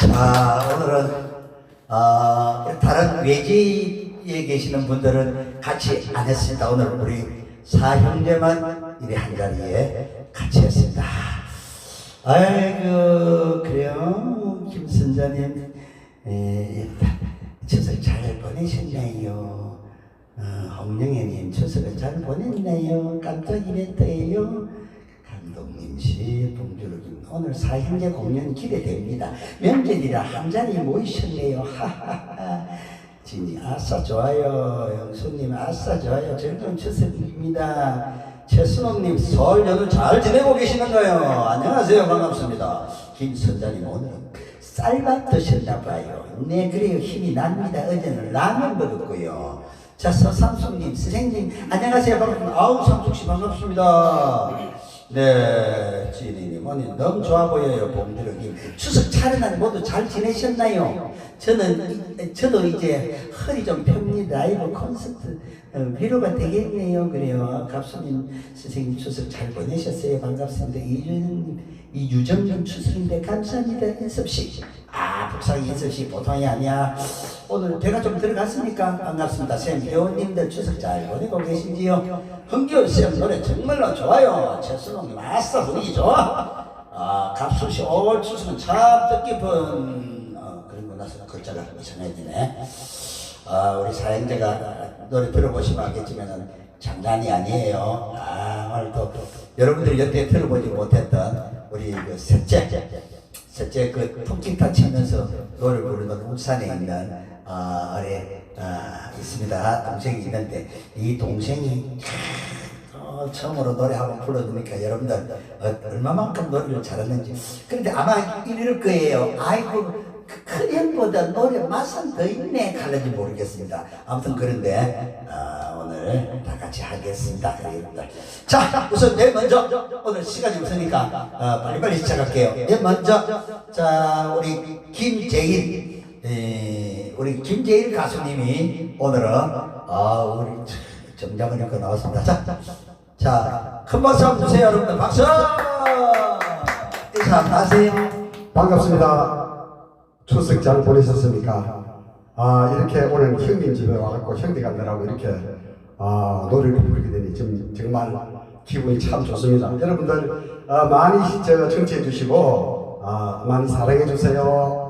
자, 오늘은 어, 다른 외지에 계시는 분들은 같이 안 했습니다. 오늘 우리 사형제만 이리 한 자리에 같이 했습니다. 아이고 그래요 김선자님 에, 추석 잘 보내셨나요? 어, 홍영애님 추석을 잘 보냈나요? 깜짝 이벤트예요. 감독님 씨, 동주로님 오늘 사형제 공연 기대됩니다. 명절이라 한 자리 모이셨네요. 하하하. 진이 아싸 좋아요. 영수님 아싸 좋아요. 즐거운 추석입니다. 최순옥님 설 연휴 잘 지내고 계시는가요? 안녕하세요. 반갑습니다. 김선자님 오늘은 쌀밥 드셨나봐요. 네 그래요 힘이 납니다. 어제는 라면 먹었고요. 자 서삼숙님 선생님 안녕하세요. 반갑습니다. 아우 삼숙씨 반갑습니다. 네, 지리님, 언니 너무 좋아 보여요, 봄드럭님. 추석 차례날 모두 잘 지내셨나요? 저는, 이- 저도 이제 허리 좀 펴니다. 라이브 콘서트 어, 위로가 되겠네요. 그래요. 갑수님, 선생님 추석 잘 보내셨어요. 반갑습니다. 이준님, 이유정님 추석인데 감사합니다. 인섭씨. 아, 북상 인섭씨 보통이 아니야. 오늘 배가 좀 들어갔습니까? 반갑습니다. 쌤, 배우님들 추석 잘 보내고 계신지요? 흥기훈 쌤 노래 정말로 좋아요. 최순홍님, 아싸 분위기 좋아. 아, 갑수씨, 올 추석은 참 뜻깊은, 어, 그리고 나서 글자가 이상해지네. 아, 우리 사행제가 노래 들어보시면 알겠지만은 장난이 아니에요. 아, 오늘 또 여러분들이 여태 들어보지 못했던 우리 그 셋째, 셋째 그 통기타 치면서 노래 부르는 울산에 있는 아, 아래 아, 있습니다. 동생이 있는데 이 동생이 어, 처음으로 노래 한번 불러주니까 여러분들 어, 얼마만큼 노래를 잘하는지 그런데 아마 이럴 거예요. 아이고 그 큰형보다 노래 맛은 더 있네 갈는지 모르겠습니다. 아무튼 그런데 아, 오늘 다 같이 하겠습니다. 자 우선 내 먼저 오늘 시간이 없으니까 어, 빨리빨리 시작할게요. 내 먼저 자 우리 김재일 에, 우리 김재일 가수님이 오늘은 아 우리 정장을 입고 나왔습니다. 자, 자, 큰 박수 한번 주세요, 여러분들. 박수! 인사 하세요. 반갑습니다. 추석 잘 보내셨습니까? 아 이렇게 오늘 형님 집에 와갖고 형제간들하고 이렇게 아 노래를 부르게 되니 지금 정말 기분이 참 좋습니다. 여러분들 아, 많이 저 청취해 주시고 아 많이 사랑해 주세요.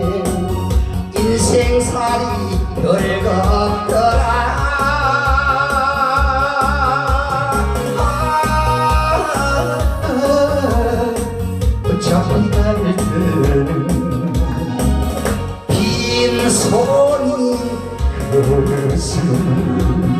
없더라. 잠잘 때는 빈손이 그것은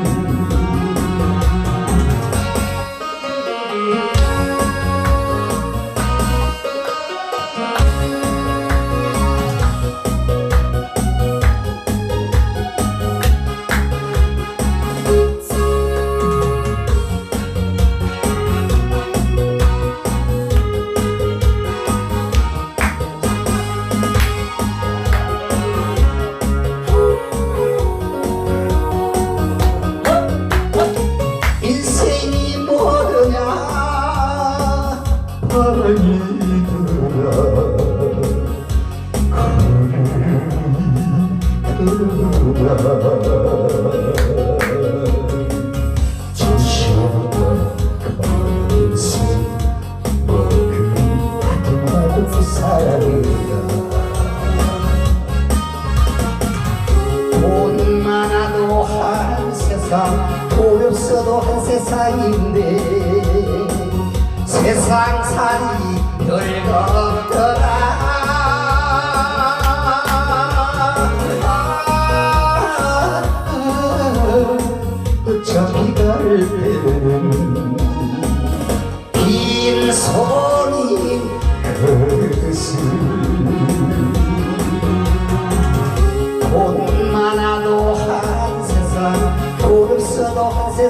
뭐느냐? 바람이 불어 잠시왔다 그 세상 고엽어도 한 세상인데 세상 살이 별거 없더라. 저 비가를 빼는 빈손이 그것을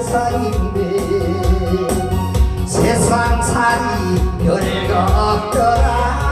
세상인데 세상살이 별거 없더라